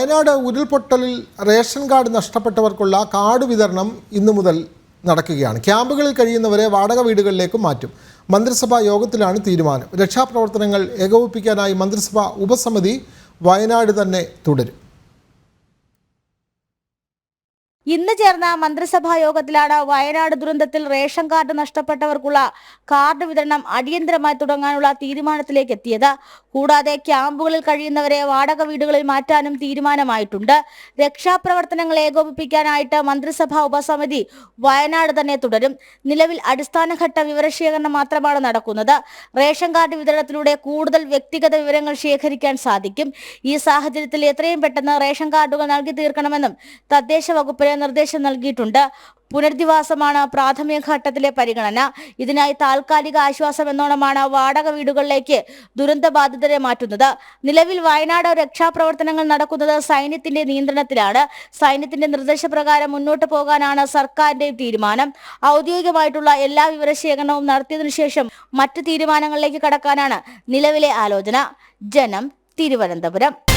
വയനാട് ഉരുൾപൊട്ടലിൽ ration card നഷ്ടപ്പെട്ടവർക്കുള്ള card വിതരണം ഇന്നു മുതൽ നടക്കുകയാണ്. ക്യാമ്പുകളിൽ കഴിയുന്നവരെ വാടക വീടുകളിലേക്കും മാറ്റും. മന്ത്രിസഭാ യോഗത്തിലാണ് തീരുമാനം. രക്ഷാപ്രവർത്തനങ്ങൾ ഏകോപിപ്പിക്കാനായി മന്ത്രിസഭാ ഉപസമിതി വയനാട് തന്നെ തുടരും. ഇന്ന് ചേർന്ന മന്ത്രിസഭാ യോഗത്തിലാണ് വയനാട് ദുരന്തത്തിൽ റേഷൻ കാർഡ് നഷ്ടപ്പെട്ടവർക്കുള്ള കാർഡ് വിതരണം അടിയന്തരമായി തുടങ്ങാനുള്ള തീരുമാനത്തിലേക്ക് എത്തിയത്. കൂടാതെ ക്യാമ്പുകളിൽ കഴിയുന്നവരെ വാടക വീടുകളിൽ മാറ്റാനും തീരുമാനമായിട്ടുണ്ട്. രക്ഷാപ്രവർത്തനങ്ങൾ ഏകോപിപ്പിക്കാനായിട്ട് മന്ത്രിസഭാ ഉപസമിതി വയനാട് തന്നെ തുടരും. നിലവിൽ അടിസ്ഥാനഘട്ട വിവരശേഖരണം മാത്രമാണ് നടക്കുന്നത്. റേഷൻ കാർഡ് വിതരണത്തിലൂടെ കൂടുതൽ വ്യക്തിഗത വിവരങ്ങൾ ശേഖരിക്കാൻ സാധിക്കും. ഈ സാഹചര്യത്തിൽ എത്രയും പെട്ടെന്ന് റേഷൻ കാർഡുകൾ നൽകി തീർക്കണമെന്നും തദ്ദേശ വകുപ്പിന് നിർദ്ദേശം നൽകിയിട്ടുണ്ട്. പുനരധിവാസമാണ് പ്രാഥമിക ഘട്ടത്തിലെ പരിഗണന. ഇതിനായി താൽക്കാലിക ആശ്വാസം എന്നോണമാണ് വാടക വീടുകളിലേക്ക് ദുരന്തബാധിതരെ മാറ്റുന്നത്. നിലവിൽ വയനാട് രക്ഷാപ്രവർത്തനങ്ങൾ നടക്കുന്നത് സൈന്യത്തിന്റെ നിയന്ത്രണത്തിലാണ്. സൈന്യത്തിന്റെ നിർദ്ദേശപ്രകാരം മുന്നോട്ട് പോകാനാണ് സർക്കാരിന്റെ തീരുമാനം. ഔദ്യോഗികമായിട്ടുള്ള എല്ലാ വിവരശേഖരണവും നടത്തിയതിനു ശേഷം മറ്റു തീരുമാനങ്ങളിലേക്ക് കടക്കാനാണ് നിലവിലെ ആലോചന. ജനം തിരുവനന്തപുരം.